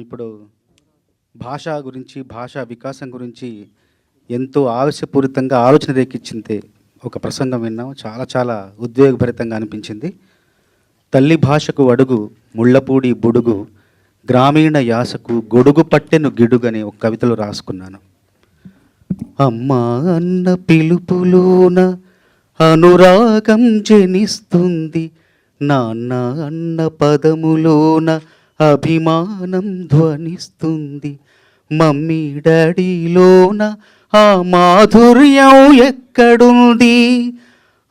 ఇప్పుడు భాష గురించి భాష వికాసం గురించి ఎంతో ఆవేశపూరితంగా ఆలోచన రేకిచ్చింది ఒక ప్రసంగం విన్నాం. చాలా చాలా ఉద్వేగభరితంగా అనిపించింది. తల్లి భాషకు అడుగు ముళ్ళపూడి బుడుగు గ్రామీణ యాసకు గొడుగు పట్టెను గిడుగని ఒక కవితలో రాసుకున్నాను. అమ్మ అన్న పిలుపులోన అనురాగం జనిస్తుంది. నాన్న అన్న పదములోన అభిమానం ధ్వనిస్తుంది. మమ్మీ డాడీలోన ఆ మాధుర్యం ఎక్కడుంది?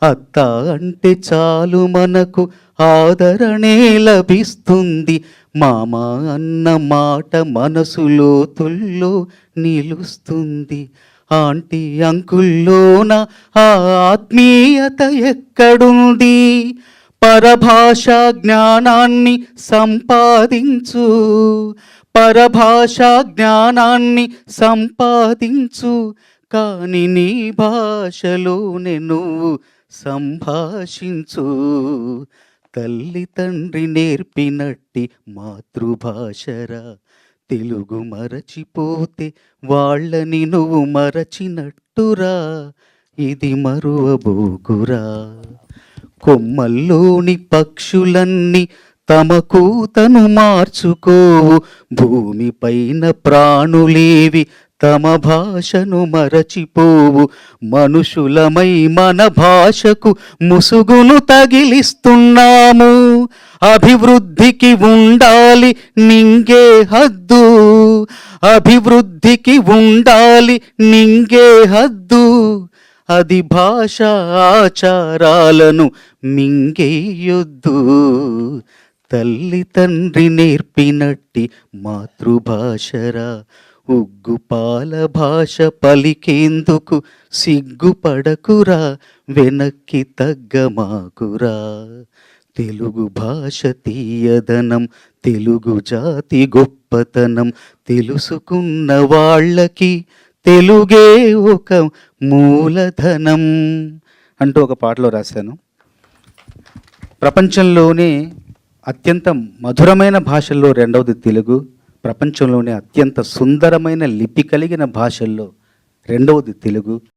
అత్త అంటే చాలు మనకు ఆదరణే లభిస్తుంది. మామ అన్న మాట మనసులో తుల్లో నిలుస్తుంది. ఆంటీ అంకుల్లోన ఆ ఆత్మీయత ఎక్కడుంది? పరభాషా జ్ఞానాన్ని సంపాదించు. పరభాషా జ్ఞానాన్ని సంపాదించు. కాని నీ భాషలోనే నువ్వు సంభాషించు. తల్లి తండ్రి నేర్పినట్టి మాతృభాషరా. తెలుగు మరచిపోతే వాళ్ళని నువ్వు మరచినట్టురా. ఇది మరువబోకురా. కొమ్మల్లోని పక్షులన్నీ తమ కూతను మార్చుకోవు. భూమిపైన ప్రాణులేవి తమ భాషను మరచిపోవు. మనుషులమై మన భాషకు ముసుగును తగిలిస్తున్నాము. అభివృద్ధికి ఉండాలి నింగే హద్దు. అభివృద్ధికి ఉండాలి నింగే హద్దు. అది భాష ఆచారాలను మింగేయొద్దు. తల్లి తండ్రి నేర్పినట్టి మాతృభాషరా. ఉగ్గుపాల భాష పలికేందుకు సిగ్గుపడకురా. వెనక్కి తగ్గమాకురా. తెలుగు భాష తీయదనం తెలుగు జాతి గొప్పతనం. తెలుసుకున్న వాళ్ళకి తెలుగే ఒక మూలధనం అంటూ ఒక పాటలో రాశాను. ప్రపంచంలోనే అత్యంత మధురమైన భాషల్లో రెండవది తెలుగు ప్రపంచంలోనే అత్యంత సుందరమైన లిపి కలిగిన భాషల్లో రెండవది తెలుగు.